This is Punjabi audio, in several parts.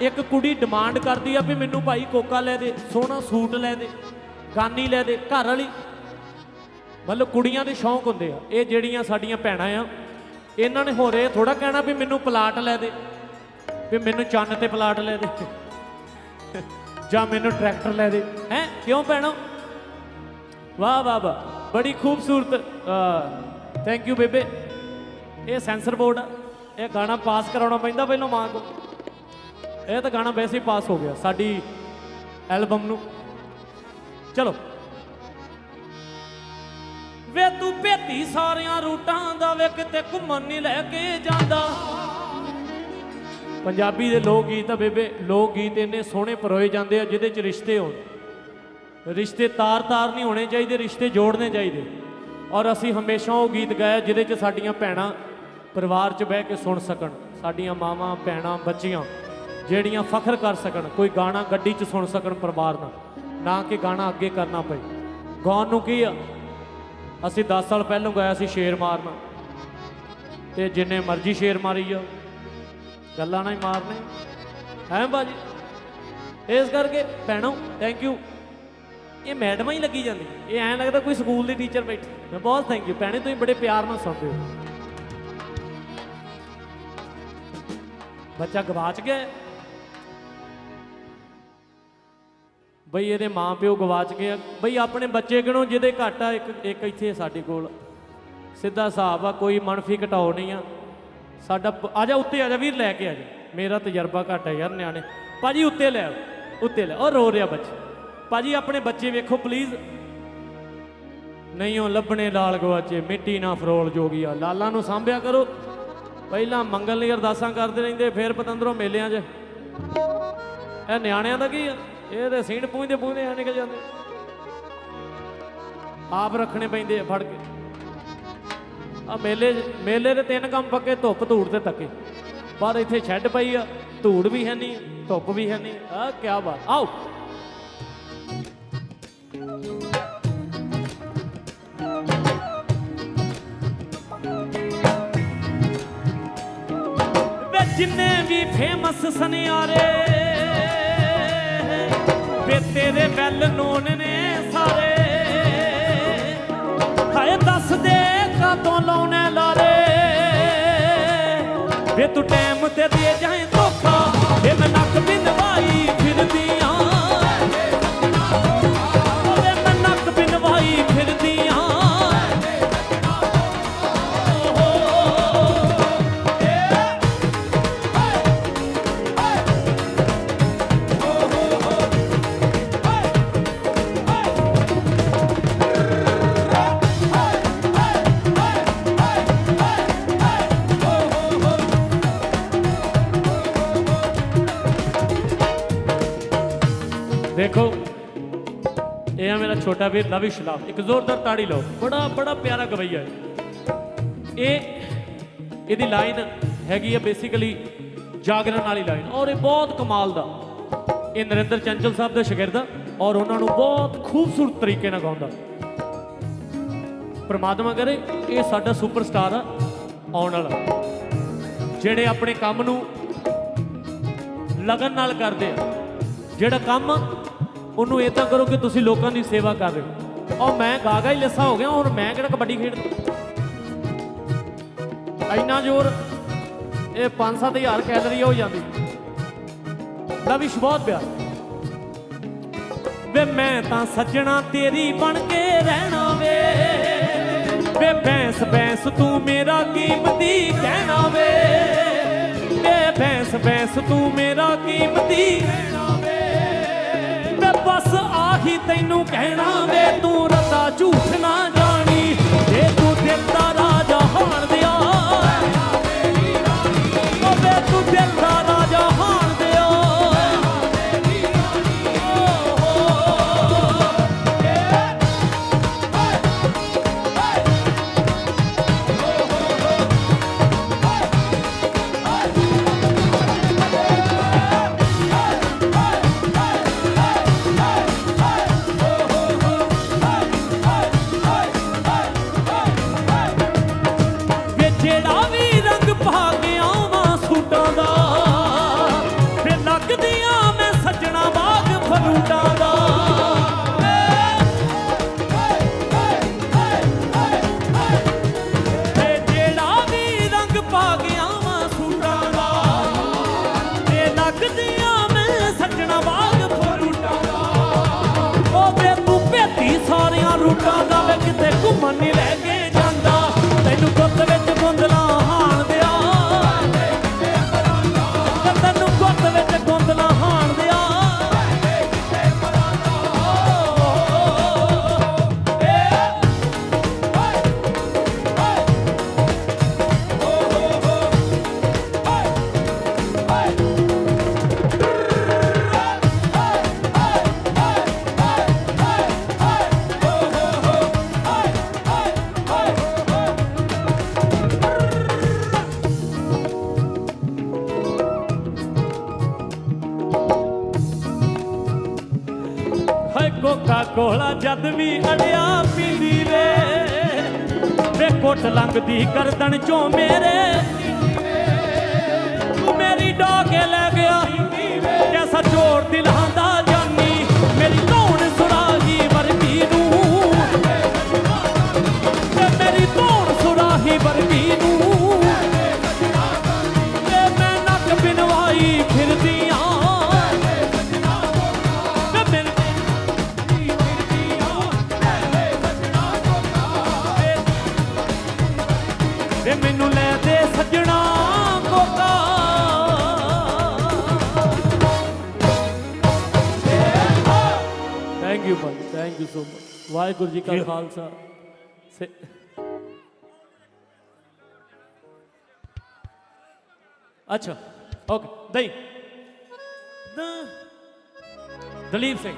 ਇੱਕ ਕੁੜੀ ਡਿਮਾਂਡ ਕਰਦੀ ਆ ਵੀ ਮੈਨੂੰ ਭਾਈ ਕੋਕਾ ਲੈ ਦੇ, ਸੋਹਣਾ ਸੂਟ ਲੈ ਦੇ, ਗਾਨੀ ਲੈ ਦੇ, ਘਰ ਵਾਲੀ। ਮਤਲਬ ਕੁੜੀਆਂ ਦੇ ਸ਼ੌਂਕ ਹੁੰਦੇ ਆ। ਇਹ ਜਿਹੜੀਆਂ ਸਾਡੀਆਂ ਭੈਣਾਂ ਆ, ਇਹਨਾਂ ਨੇ ਹੋਰ ਇਹ ਥੋੜਾ ਕਹਿਣਾ ਵੀ ਮੈਨੂੰ ਪਲਾਟ ਲੈ ਦੇ, ਵੀ ਮੈਨੂੰ ਚੰਨ ਤੇ ਪਲਾਟ ਲੈ ਦੇ, ਜਾਂ ਮੈਨੂੰ ਟਰੈਕਟਰ ਲੈ ਦੇ। ਹੈ? ਕਿਉਂ ਭੈਣੋ? ਵਾਹ ਵਾਹ ਵਾਹ। ਬੜੀ ਖੂਬਸੂਰਤ ਥੈਂਕ ਯੂ ਬੇਬੇ। ਇਹ ਸੈਂਸਰ ਬੋਰਡ ਆ। ਇਹ ਗਾਣਾ ਪਾਸ ਕਰਾਉਣਾ ਪੈਂਦਾ ਪਹਿਲਾਂ ਮਾਂ ਕੋ ਇਹ ਤਾਂ ਗਾਣਾ ਵੈਸੇ ਹੀ ਪਾਸ ਹੋ ਗਿਆ, ਸਾਡੀ ਐਲਬਮ ਨੂੰ। ਚਲੋ। ਵੇ ਤੂੰ ਭੇਤੀ ਸਾਰਿਆਂ ਰੂਟਾਂ ਦਾ ਵੇ ਕਿਤੇ ਘੁੰਮਣ ਨਹੀਂ ਲੈ ਕੇ ਜਾਂਦਾ। ਪੰਜਾਬੀ ਦੇ ਲੋਕ ਗੀਤ ਆ ਬੇਬੇ ਲੋਕ ਗੀਤ ਇੰਨੇ ਸੋਹਣੇ ਪਰੋਏ ਜਾਂਦੇ ਆ ਜਿਹਦੇ ਚ ਰਿਸ਼ਤੇ ਹੋਣ। ਰਿਸ਼ਤੇ ਤਾਰ-ਤਾਰ ਨਹੀਂ ਹੋਣੇ ਚਾਹੀਦੇ, ਰਿਸ਼ਤੇ ਜੋੜਨੇ ਚਾਹੀਦੇ। ਔਰ ਅਸੀਂ ਹਮੇਸ਼ਾ ਉਹ ਗੀਤ ਗਾਇਆ ਜਿਹਦੇ 'ਚ ਸਾਡੀਆਂ ਭੈਣਾਂ ਪਰਿਵਾਰ 'ਚ ਬਹਿ ਕੇ ਸੁਣ ਸਕਣ, ਸਾਡੀਆਂ ਮਾਵਾਂ, ਭੈਣਾਂ, ਬੱਚੀਆਂ। ਜਿਹੜੀਆਂ ਫਖਰ ਕਰ ਸਕਣ, ਕੋਈ ਗਾਣਾ ਗੱਡੀ 'ਚ ਸੁਣ ਸਕਣ ਪਰਿਵਾਰ ਨਾਲ, ਨਾ ਕਿ ਗਾਣਾ ਅੱਗੇ ਕਰਨਾ ਪਏ। ਗਾਉਣ ਨੂੰ ਕੀ ਆ? ਅਸੀਂ 10 ਸਾਲ ਪਹਿਲਾਂ ਗਾਇਆ ਸੀ ਸ਼ੇਰ ਮਾਰਨਾ। ਤੇ ਜਿੰਨੇ ਮਰਜ਼ੀ ਸ਼ੇਰ ਮਾਰੀ ਆ ਗੱਲਾਂ ਨਾਲ ਹੀ ਮਾਰਨੇ। ਹੈ ਬਾਜੀ? ਇਸ ਕਰਕੇ, ਭੈਣੋ ਥੈਂਕ ਯੂ ਇਹ ਮੈਡਮਾਂ ਹੀ ਲੱਗੀ ਜਾਂਦੀ। ਇਹ ਐਂ ਲੱਗਦਾ ਕੋਈ ਸਕੂਲ ਦੀ ਟੀਚਰ ਬੈਠੀ। ਮੈਂ ਬਹੁਤ ਥੈਂਕ ਯੂ ਭੈਣੇ, ਤੁਸੀਂ ਬੜੇ ਪਿਆਰ ਨਾਲ ਸੁਣਦੇ ਹੋ। ਬੱਚਾ ਗਵਾਚ ਗਿਆ। ਬਈ ਇਹਦੇ ਮਾਂ ਪਿਓ ਗਵਾਚ ਗਏ ਆ। ਬਈ ਆਪਣੇ ਬੱਚੇ ਕਿਣੋ ਜਿਹਦੇ ਘੱਟ ਆ, ਇੱਕ ਇੱਕ ਇੱਥੇ ਸਾਡੇ ਕੋਲ। ਸਿੱਧਾ ਹਿਸਾਬ ਆ, ਕੋਈ ਮਨਫੀ ਘਟਾਓ ਨਹੀਂ ਆ। ਸਾਡਾ ਆ ਜਾ ਉੱਤੇ, ਆ ਜਾ ਵੀਰ, ਲੈ ਕੇ ਆ ਜਾ। ਮੇਰਾ ਤਜਰਬਾ ਘੱਟ ਹੈ ਯਾਰ ਨਿਆਣੇ। ਭਾਜੀ ਉੱਤੇ ਲੈ ਉੱਤੇ ਲੈ। ਉਹ ਰੋ ਰਿਹਾ ਬੱਚਾ। ਭਾਜੀ ਆਪਣੇ ਬੱਚੇ ਵੇਖੋ ਪਲੀਜ਼ ਨਹੀਂ, ਉਹ ਲੱਭਣੇ ਲਾਲ ਗਵਾਚੇ, ਮਿੱਟੀ ਨਾ ਫਰੋਲ ਜੋਗੀਆ ਲਾਲਾਂ ਨੂੰ ਸਾਂਭਿਆ ਕਰੋ। ਪਹਿਲਾਂ ਮੰਗਲ ਲਈ ਅਰਦਾਸਾਂ ਕਰਦੇ ਰਹਿੰਦੇ, ਫਿਰ ਪਤੰਦਰੋਂ ਮੇਲਿਆਂ 'ਚ। ਇਹ ਨਿਆਣਿਆਂ ਦਾ ਕੀ ਆ? ਇਹ ਤੇ ਸੀਣ ਪੂੰਝਦੇ ਪੂੰਝਦੇ ਆ ਨਿਕਲ ਜਾਂਦੇ। ਆਪ ਰੱਖਣੇ ਪੈਂਦੇ ਆ ਫੜ ਕੇ। ਆ ਮੇਲੇ ਮੇਲੇ ਦੇ ਤਿੰਨ ਕੰਮ ਪੱਕੇ, ਧੁੱਪ ਧੂੜ ਤੇ ਤੱਕੇ। ਪਰ ਇੱਥੇ ਛੱਡ ਪਈ ਆ, ਧੂੜ ਵੀ ਹੈ ਨਹੀਂ, ਧੁੱਪ ਵੀ ਹੈ ਨਹੀਂ। ਆ ਕੀ ਬਾਤ, ਆਓ। ਜਿੰਨੇ ਵੀ ਫੇਮਸ ਸਨਿਆਰੇ ਵੇ ਤੇਰੇ ਬੈਲ ਨੂਨ ਨੇ ਸਾਰੇ। ਹਾਏ, ਦੱਸ ਦੇ ਕਦੋਂ ਲਾਉਣੇ ਲਾਰੇ। ਵੇ ਤੂੰ ਟਾਈਮ ਤੇ ਦੇ ਜਾਏ ਦੇਖੋ, ਇਹ ਆ ਮੇਰਾ ਛੋਟਾ ਵੀਰ ਲਵਿਸ਼ ਲਾਭ ਇੱਕ ਜ਼ੋਰਦਾਰ ਤਾੜੀ ਲਓ। ਬੜਾ ਬੜਾ ਪਿਆਰਾ ਗਵਈਆ ਇਹ। ਇਹਦੀ ਲਾਈਨ ਹੈਗੀ ਆ ਬੇਸਿਕਲੀ ਜਾਗਰਣ ਵਾਲੀ ਲਾਈਨ ਔਰ ਇਹ ਬਹੁਤ ਕਮਾਲ ਦਾ। ਇਹ ਨਰਿੰਦਰ ਚੰਚਲ ਸਾਹਿਬ ਦਾ ਸ਼ਾਗਿਰਦ ਔਰ ਉਹਨਾਂ ਨੂੰ ਬਹੁਤ ਖੂਬਸੂਰਤ ਤਰੀਕੇ ਨਾਲ ਗਾਉਂਦਾ। ਪ੍ਰਮਾਤਮਾ ਕਰੇ, ਇਹ ਸਾਡਾ ਸੁਪਰਸਟਾਰ ਆ, ਆਉਣ ਵਾਲਾ। ਜਿਹੜੇ ਆਪਣੇ ਕੰਮ ਨੂੰ ਲਗਨ ਨਾਲ ਕਰਦੇ ਆ ਜਿਹੜਾ ਕੰਮ ਉਹਨੂੰ ਇਹ ਤਾਂ ਕਰੋ ਕਿ ਤੁਸੀਂ ਲੋਕਾਂ ਦੀ ਸੇਵਾ ਕਰ ਰਹੇ ਹੋ। ਔਰ ਮੈਂ ਗਾਗਾ ਹੀ ਲਿੱਸਾ ਹੋ ਗਿਆ, ਹੁਣ ਮੈਂ ਕਿਹੜਾ ਕਬੱਡੀ ਖੇਡਦਾ ਇੰਨਾ ਜ਼ੋਰ, ਇਹ 5-7000 ਕੈਲਰੀ ਹੋ ਜਾਂਦੀ। ਲਵਿਸ਼ ਬਹੁਤ ਪਿਆਰ। ਵੇ ਮੈਂ ਤਾਂ ਸੱਜਣਾ ਤੇਰੀ ਬਣ ਕੇ ਰਹਿਣਾ ਵੇ। ਵੇ ਬੈਂਸ ਬੈਂਸ ਤੂੰ ਮੇਰਾ ਕੀਮਤੀ ਕਹਿਣਾ ਵੇ। ਵੇ ਬੈਂਸ ਬੈਂਸ ਤੂੰ ਮੇਰਾ ਕੀਮਤੀ ਕਹਿਣਾ ਬਸ ਤੈਨੂੰ ਕਹਿਣਾ ਵੇ ਤੂੰ ਰਤਾ ਝੂਠ ਨਾ ਕੋਕਾ ਕੋਲਾ ਜਦ ਵੀ ਅੜਿਆ ਪੀਂਦੀ ਵੇ। ਵੇ ਕੋਟ ਲੰਘਦੀ ਗਰਦਨ ਚੋਂ ਮੇਰੇ thank you so much Waheguru ji ਕਾ ਖਾਲਸਾ ਅੱਛਾ ਓਕੇ ਦਈ ਦਲੀਪ ਸਿੰਘ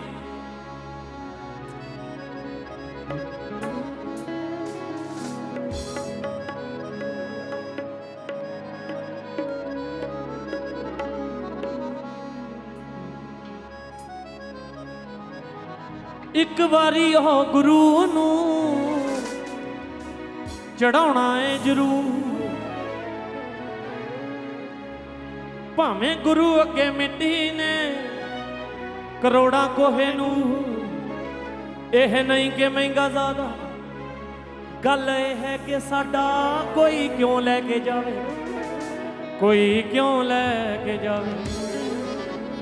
ਇੱਕ ਵਾਰੀ ਉਹ ਗੁਰੂ ਨੂੰ ਚੜਾਉਣਾ ਏ ਜਰੂਰ। ਭਾਵੇਂ ਗੁਰੂ ਅੱਗੇ ਮਿੱਟੀ ਨੇ ਕਰੋੜਾਂ ਕੋਹੇ ਨੂੰ, ਇਹ ਨਹੀਂ ਕਿ ਮਹਿੰਗਾ ਜ਼ਿਆਦਾ। ਗੱਲ ਇਹ ਹੈ ਕਿ ਸਾਡਾ ਕੋਈ ਕਿਉਂ ਲੈ ਕੇ ਜਾਵੇ? ਕੋਈ ਕਿਉਂ ਲੈ ਕੇ ਜਾਵੇ?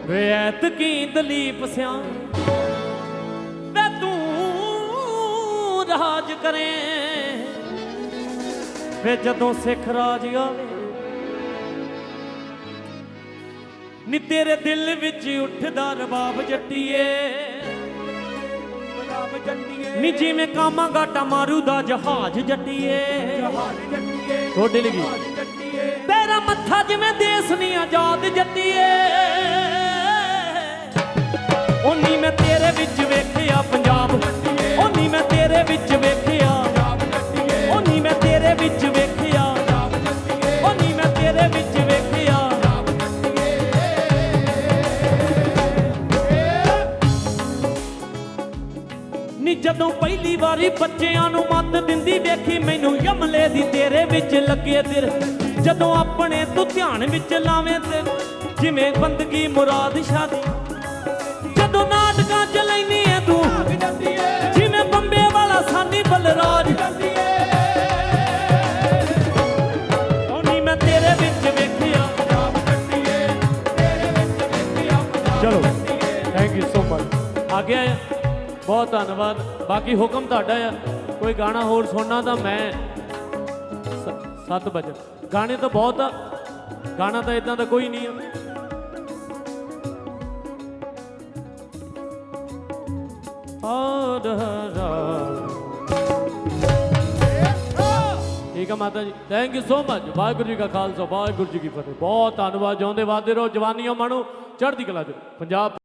ਵੇ ਐਤਕੀ ਦਲੀਪ ਸਿਆਂ ਰਾਜ ਕਰੇ। ਵੇ ਜਦੋਂ ਸਿੱਖ ਰਾਜ ਆਵੇ ਨੀ ਤੇਰੇ ਦਿਲ ਵਿੱਚ ਉੱਠਦਾ ਰਬਾਬ ਜੱਟੀਏ। ਰਬਾਬ ਜੱਟੀਏ। ਨੀ ਜਿਵੇਂ ਕਾਮਾ ਗਾਟਾ ਮਾਰੂ ਦਾ ਜਹਾਜ਼ ਜੱਟੀਏ। ਜਹਾਜ਼ ਜੱਟੀਏ। ਥੋੜੇ ਤੇਰਾ ਮੱਥਾ ਜਿਵੇਂ ਦੇਸ ਨਹੀਂ ਆਜ਼ਾਦ ਜੱਟੀਏ। ਉਨੀ ਮੈਂ ਤੇਰੇ ਵਿੱਚ ਵੇਖਿਆ ਪੰਜਾਬ। ਉਨੀ ਮੈਂ ਤੇਰੇ ਵਿੱਚ ਵਿੱਚ ਲੱਗੇ ਦਿਲ। ਜਦੋਂ ਆਪਣੇ ਤੂੰ ਧਿਆਨ ਵਿੱਚ ਲਾਵੇਂ ਤੇ, ਜਿਵੇਂ ਬੰਦਗੀ ਮੁਰਾਦ ਸ਼ਾਦੀ। ਜਦੋਂ ਨਾਟਕਾਂ ਚ ਲੈਨੀ ਐ ਤੂੰ, ਜਿਵੇਂ ਬੰਬੇ ਵਾਲਾ ਸਾਨੀ ਬਲਰਾਜ। ਮੈਂ ਤੇਰੇ ਵਿੱਚ ਵੇਖਿਆ। ਚਲੋ ਥੈਂਕ ਯੂ ਸੋ ਮਚ ਆ ਗਿਆ ਬਹੁਤ ਧੰਨਵਾਦ। ਬਾਕੀ ਹੁਕਮ ਤੁਹਾਡਾ ਆ। ਕੋਈ ਗਾਣਾ ਹੋਰ ਸੁਣਨਾ ਤਾਂ ਮੈਂ 7 ਵਜੇ। ਗਾਣੇ ਤਾਂ ਬਹੁਤ ਆ। ਗਾਣਾ ਤਾਂ ਇਦਾਂ ਦਾ ਕੋਈ ਨਹੀਂ ਆ। ਠੀਕ ਆ ਮਾਤਾ ਜੀ। Thank you so much Waheguru ji ਕਾ ਖਾਲਸਾ, ਵਾਹਿਗੁਰੂ ਜੀ ਕੀ ਫਤਿਹ। ਬਹੁਤ ਧੰਨਵਾਦ। ਜਿਉਂਦੇ ਵਾਦੇ ਰਹੋ ਜਵਾਨੀਆਂ ਮਾਣੋ। ਚੜ੍ਹਦੀ ਕਲਾ ਚ ਪੰਜਾਬ